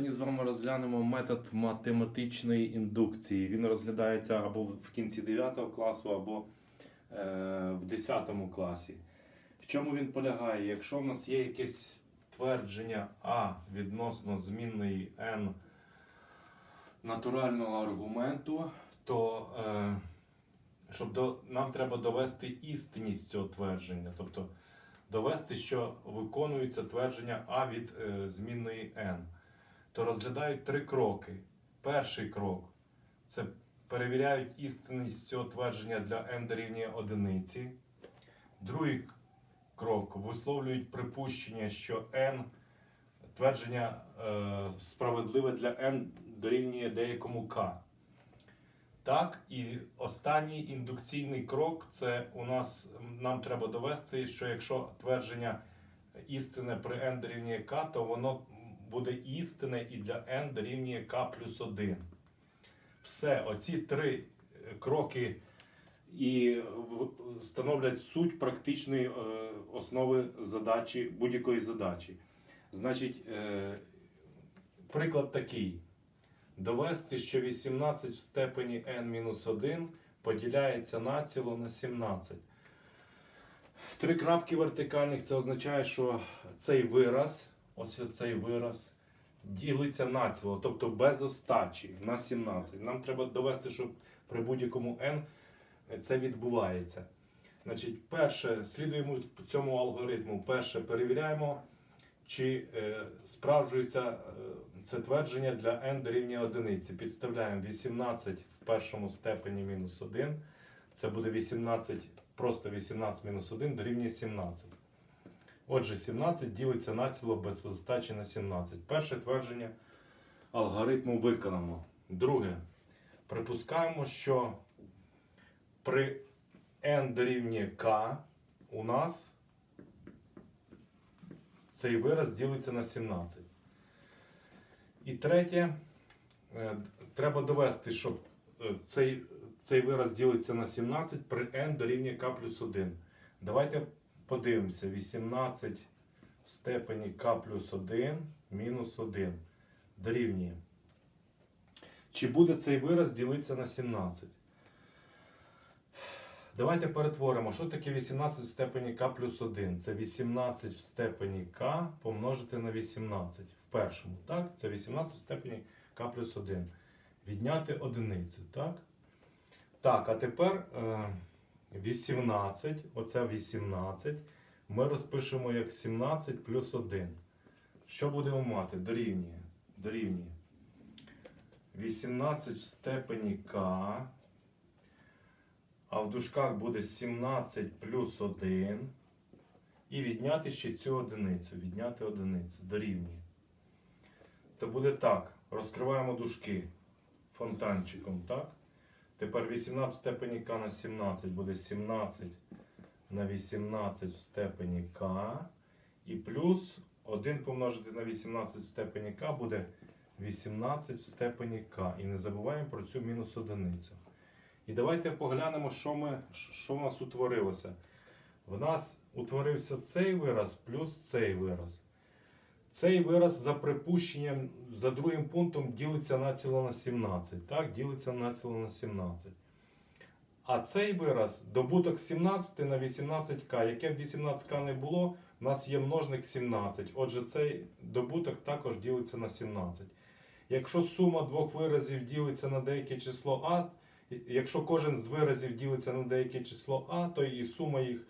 Сьогодні з вами розглянемо метод математичної індукції. Він розглядається або в кінці 9 класу, або е, в 10 класі. В чому він полягає? Якщо в нас є якесь твердження А відносно змінної n натурального аргументу, то е, щоб до, нам треба довести істинність цього твердження. Тобто довести, що виконується твердження А від е, змінної n, то розглядають три кроки. Перший крок це перевіряють істинність цього твердження для n дорівнює одиниці. Другий крок висловлюють припущення, що n твердження е, справедливе для n дорівнює деякому k. Так, і останній індукційний крок це у нас нам треба довести, що якщо твердження істине при n дорівнює k, то воно буде істине і для n дорівнює k плюс 1. Все, оці три е, кроки і в- становлять суть практичної е, основи задачі будь-якої задачі. Значить, е, приклад такий. Довести, що 18 в степені n-1 поділяється націло на 17. Три крапки вертикальних це означає, що цей вираз, ось цей вираз, ділиться націло, тобто без остачі на 17. Нам треба довести, що при будь-якому n це відбувається. Значить, перше, слідуємо цьому алгоритму. Перше, перевіряємо, чи е, справджується е, це твердження для n дорівнює одиниці. Підставляємо 18 в першому степені мінус 1. Це буде 18, просто 18 мінус 1 дорівнює 17. Отже, 17 ділиться націло без остачі на 17. Перше твердження алгоритму виконано. Друге. Припускаємо, що при n дорівнює k у нас цей вираз ділиться на 17. І третє, е, треба довести, що е, цей, цей вираз ділиться на 17 при n дорівнює k плюс 1. Давайте подивимося. 18 в степені k плюс 1 мінус 1 дорівнює. Чи буде цей вираз ділитися на 17? Давайте перетворимо, що таке 18 в степені k плюс 1. Це 18 в степені k помножити на 18 в першому. Так? Це 18 в степені k плюс 1. Відняти одиницю. Так, так а тепер е, 18, оце 18. Ми розпишемо як 17 плюс 1. Що будемо мати? Дорівнює. Дорівнює. 18 в степені k. А в дужках буде 17 плюс 1. І відняти ще цю одиницю. Відняти одиницю. Дорівнює. То буде так. Розкриваємо дужки фонтанчиком, так? Тепер 18 в степені k на 17 буде 17 на 18 в степені k. І плюс 1 помножити на 18 в степені k буде 18 в степені k. І не забуваємо про цю мінус одиницю. І давайте поглянемо, що, ми, що в нас утворилося. В нас утворився цей вираз плюс цей вираз. Цей вираз за припущенням, за другим пунктом ділиться націло на 17. Так, ділиться націло на 17. А цей вираз добуток 17 на 18к. Яке б 18к не було, у нас є множник 17. Отже, цей добуток також ділиться на 17. Якщо сума двох виразів ділиться на деяке число А, якщо кожен з виразів ділиться на деяке число А, то і сума їх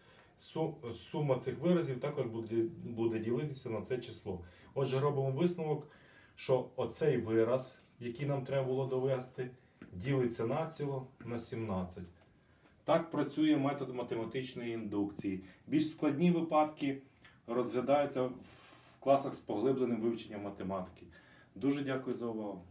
сума цих виразів також буде, буде ділитися на це число. Отже, робимо висновок, що оцей вираз, який нам треба було довести, ділиться націло на 17. Так працює метод математичної індукції. Більш складні випадки розглядаються в класах з поглибленим вивченням математики. Дуже дякую за увагу.